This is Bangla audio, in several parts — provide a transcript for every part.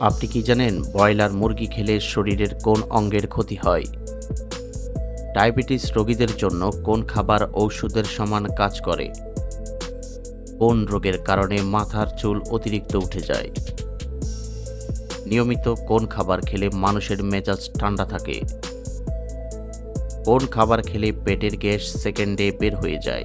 আপনি কি জানেন ব্রয়লার মুরগি খেলে শরীরের কোন অঙ্গের ক্ষতি হয়? ডায়াবেটিস রোগীদের জন্য কোন খাবার ঔষধের সমান কাজ করে? কোন রোগের কারণে মাথার চুল অতিরিক্ত উঠে যায়? নিয়মিত কোন খাবার খেলে মানুষের মেজাজ ঠান্ডা থাকে? কোন খাবার খেলে পেটের গ্যাস সেকেন্ডে বের হয়ে যায়?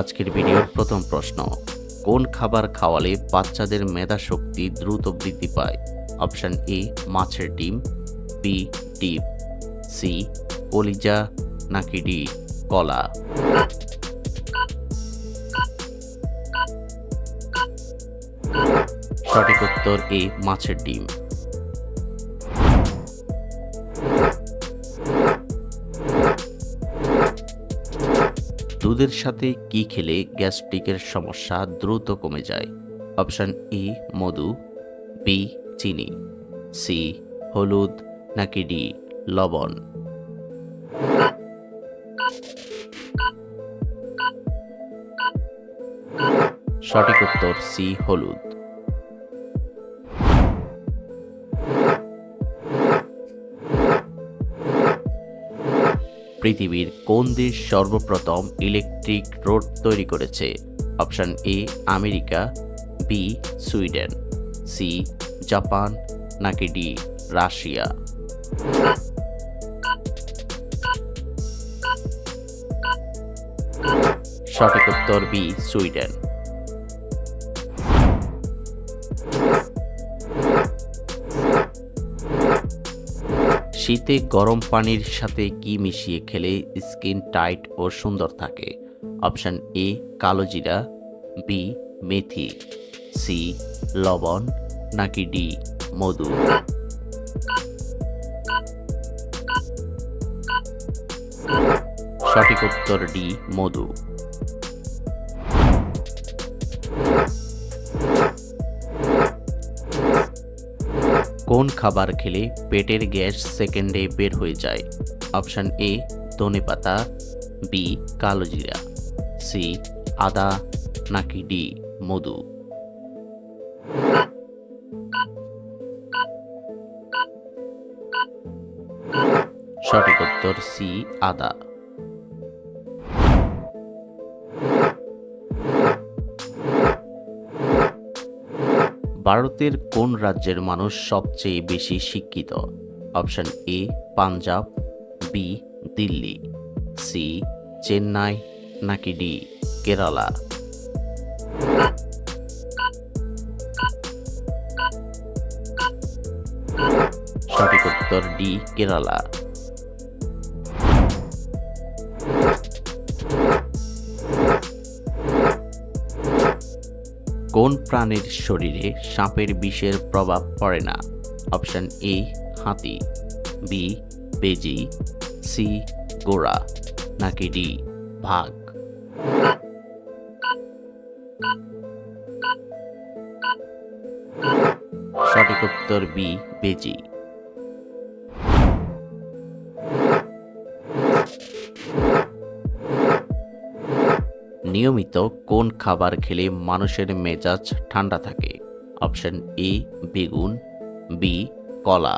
আজকের ভিডিওর প্রথম প্রশ্ন। কোন খাবার খাওয়ালে বাচ্চাদের মেধা শক্তি দ্রুত বৃদ্ধি পায়? অপশন এ, মাছের ডিম, বি, ডিম, সি, কলিজা, নাকি ডি, কলা। সঠিক উত্তর এ, মাছের ডিম। দুধের সাথে কি খেলে গ্যাস্ট্রিকের সমস্যা দ্রুত কমে যায়? অপশান ই মধু বি চিনি সি হলুদ, নাকি ডি লবণ? সঠিক উত্তর সি হলুদ। পৃথিবীর কোন দেশ সর্বপ্রথম ইলেকট্রিক রোড তৈরি করেছে? Option A America B Sweden C Japan, নাকি ডি রাশিয়া? সঠিক উত্তর বি সুইডেন। শীতে গরম পানির সাথে কি মিশিয়ে খেলে স্কিন টাইট ও সুন্দর থাকে? অপশন এ, কালো জিরা, বি, মেথি, সি, লবণ, নাকি ডি, মধু? সঠিক উত্তর ডি, মধু। কোন খাবার খেলে পেটের গ্যাস সেকেন্ডে বের হয়ে যায়? অপশান এ ধনে পাতা বি কালোজিরা সি আদা, নাকি ডি মধু। সঠিক উত্তর সি আদা। ভারতের কোন রাজ্যের মানুষ সবচেয়ে বেশি শিক্ষিত? Option A, Punjab, B, Delhi, C, Chennai, নাকি ডি, কেরালা? সঠিক উত্তর ডি, কেরালা। কোন প্রাণীর শরীরে সাপের বিষের প্রভাব পড়ে না? অপশন এ, হাতি, বি, বেজি, সি, গোড়া, নাকি ডি, ভাগ? সঠিক উত্তর বি, বেজি। নিয়মিত কোন খাবার খেলে মানুষের মেজাজ ঠান্ডা থাকে? অপশন এ বেগুন বি কলা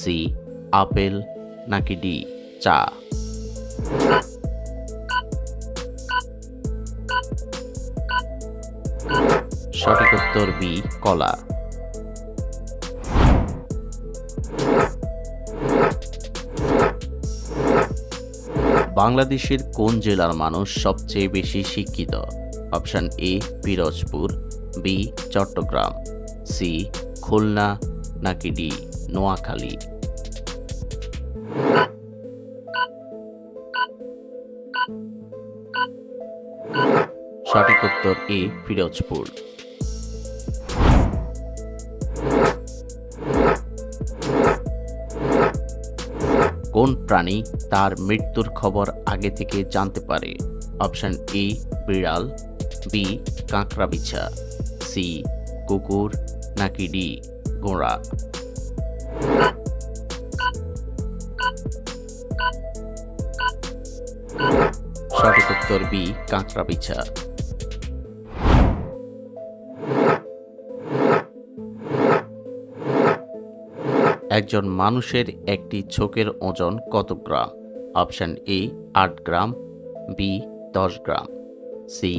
সি আপেল, নাকি ডি চা? সঠিক উত্তর বি কলা। বাংলাদেশের কোন জেলার মানুষ সবচেয়ে বেশি শিক্ষিত? Option A, Pirojpur, B, Chattogram, C, Khulna, নাকি ডি, নোয়াখালী? সঠিক উত্তর এ ফিরোজপুর প্রাণী তার মৃত্যুর খবর আগে থেকে জানতে পারে। অপশন এ, বিড়াল, বি, কাঁকড়া বিছা, সি, কুকুর, নাকি ডি, ঘোড়া। সঠিক উত্তর বি, কাঁকড়া বিছা। একজন মানুষের একটি ছোকের ওজন কত গ্রাম? অপশন এ আট গ্রাম বি দশ গ্রাম সি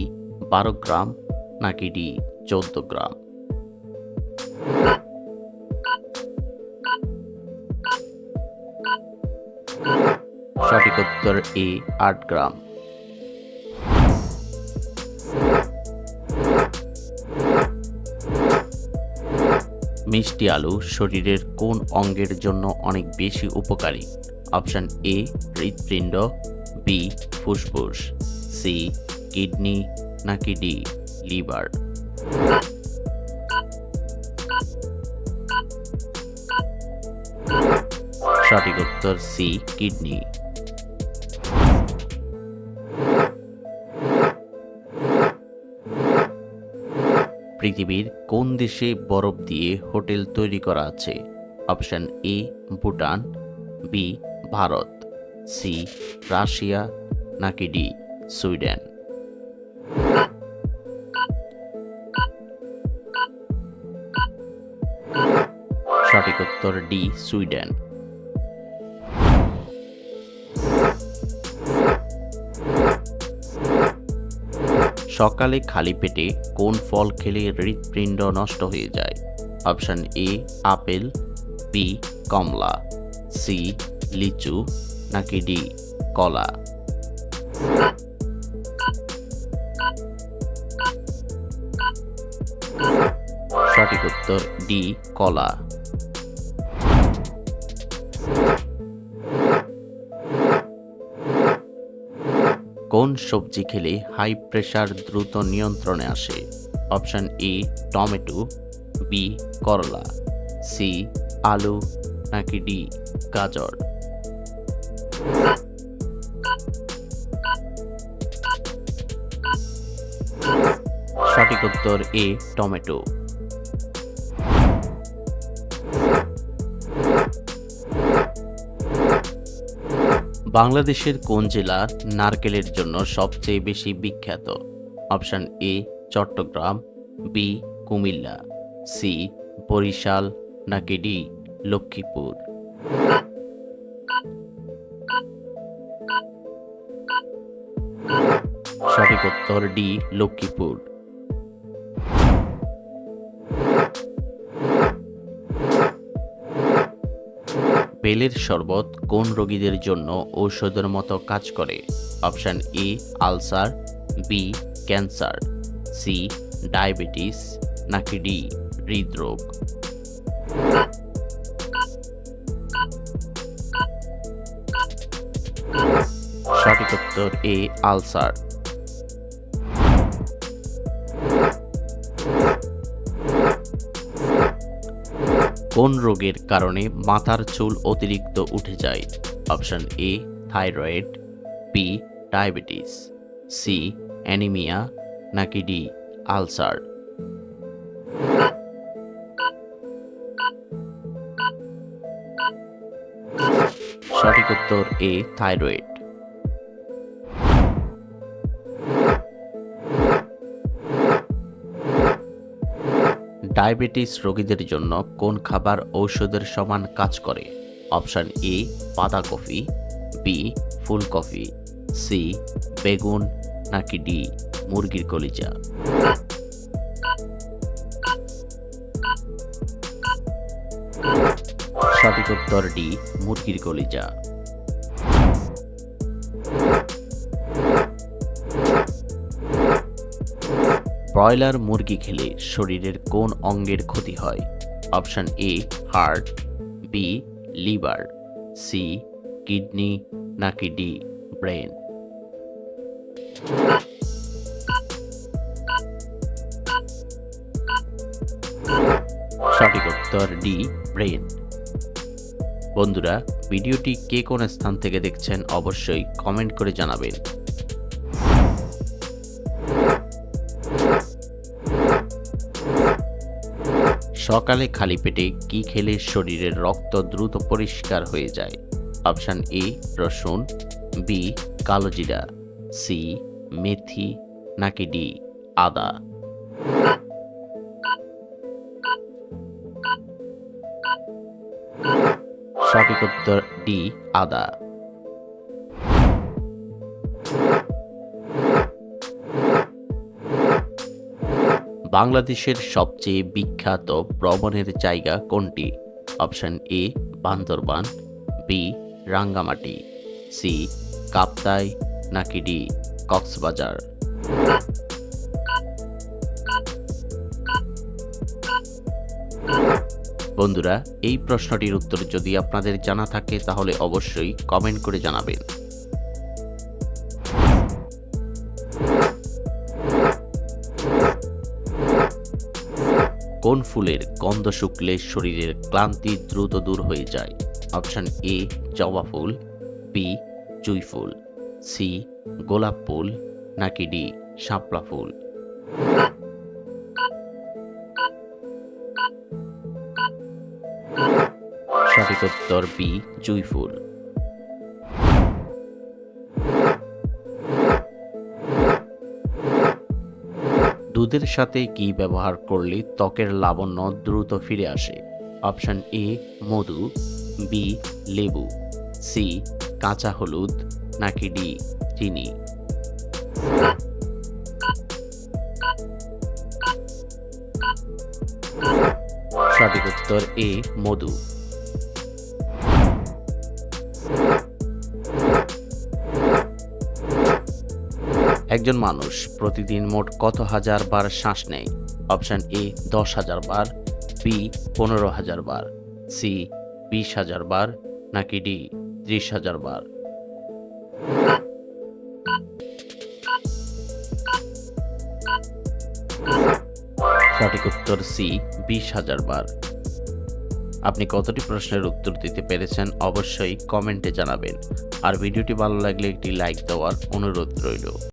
বারো গ্রাম, নাকি ডি চোদ্দ গ্রাম? সঠিক উত্তর এ আট গ্রাম। মিষ্টি আলু শরীরের কোন অঙ্গের জন্য অনেক বেশি উপকারী? অপশান এ, হৃৎপিণ্ড, বি, ফুসফুস, সি, কিডনি, নাকি ডি, লিভার। সঠিক উত্তর সি, কিডনি। পৃথিবীর কোন দেশে বরফ দিয়ে হোটেল তৈরি করা আছে? Option A, Bhutan, B, Bharat, C, Russia, নাকি ডি, সুইডেন? সঠিক উত্তর ডি, সুইডেন। সকালে খালি পেটে কোন ফল খেলে হৃৎপিণ্ড নষ্ট হয়ে যায়? অপশন এ, আপেল, বি, কমলা, সি, লিচু, নাকি ডি, কলা? সঠিক উত্তর ডি, কলা। কোন সবজি খেলে হাই প্রেশার দ্রুত নিয়ন্ত্রণে আসে? অপশন এ টমেটো বি করলা সি আলু, নাকি ডি গাজর? সঠিক উত্তর এ টমেটো। বাংলাদেশের কোন জেলা নারকেলের জন্য সবচেয়ে বেশি বিখ্যাত? Option A, Chattogram, B, Cumilla, C, Barishal, নাকি ডি, লক্ষ্মীপুর? সঠিক উত্তর ডি, লক্ষ্মীপুর। বেলের শরবত কোন রোগীদের জন্য ঔষধের মতো কাজ করে? Option A, ulcer B cancer C diabetes, নাকি ডি, হৃদরোগ? সঠিক উত্তর এ, আলসার। কোন রোগের কারণে মাথার চুল অতিরিক্ত উঠে যায়? Option A, thyroid, B, diabetes, C, anaemia, নাকি ডি, আলসার। সঠিক উত্তর এ, থাইরয়েড। ডায়াবেটিস রোগীদের জন্য কোন খাবার ঔষধের সমান কাজ করে? অপশান এ, বাঁধাকপি, বি, ফুলকপি, সি, বেগুন, নাকি ডি, মুরগির কলিজা? সঠিক উত্তর ডি, মুরগির কলিজা। ব্রয়লার মুরগি খেলে শরীরের কোন অঙ্গের ক্ষতি হয়? Option A, heart, B, liver, C, kidney, নাকি ডি, ব্রেন? সঠিক উত্তর ডি, ব্রেন। বন্ধুরা, ভিডিওটি কে কোন স্থান থেকে দেখছেন অবশ্যই কমেন্ট করে জানাবেন। সকালে খালি পেটে কি খেলে শরীরের রক্ত দ্রুত পরিষ্কার হয়ে যায়? অপশান এ, রসুন, বি কালোজিরা সি, মেথি, নাকি ডি, আদা। সঠিক উত্তর ডি, আদা। বাংলাদেশের সবচেয়ে বিখ্যাত ভ্রমণের জায়গা কোনটি? Option A, Bandarban, B, Rangamati, C, Kaptai, নাকি ডি, কক্সবাজার? বন্ধুরা, এই প্রশ্নটির উত্তর যদি আপনাদের জানা থাকে, তাহলে অবশ্যই কমেন্ট করে জানাবেন। কোন ফুলের গন্ধ শুকলে শরীরের ক্লান্তি দ্রুত দূর হয়ে যায়? অপশান এ, জবা ফুল বি জুই ফুল সি গোলাপ ফুল, নাকি ডি শাপলা ফুল? সঠিক উত্তর বি জুই ফুল। দুধের সাথে কি ব্যবহার করলে ত্বকের লাবণ্য দ্রুত ফিরে আসে? অপশন এ, মধু, বি, লেবু, সি, কাঁচা হলুদ, নাকি ডি, চিনি? সঠিক উত্তর এ, মধু। একজন মানুষ প্রতিদিন মোট কত হাজার বার শ্বাস নেয়? অপশন এ, দশ হাজার বার, বি, পনেরো হাজার বার, সি, বিশ হাজার বার, নাকি ডি, ত্রিশ হাজার বার। সঠিক উত্তর সি, বিশ হাজার বার। আপনি কতটি প্রশ্নের উত্তর দিতে পেরেছেন অবশ্যই কমেন্টে জানাবেন। আর ভিডিওটি ভালো লাগলে একটি লাইক দেওয়ার অনুরোধ রইল।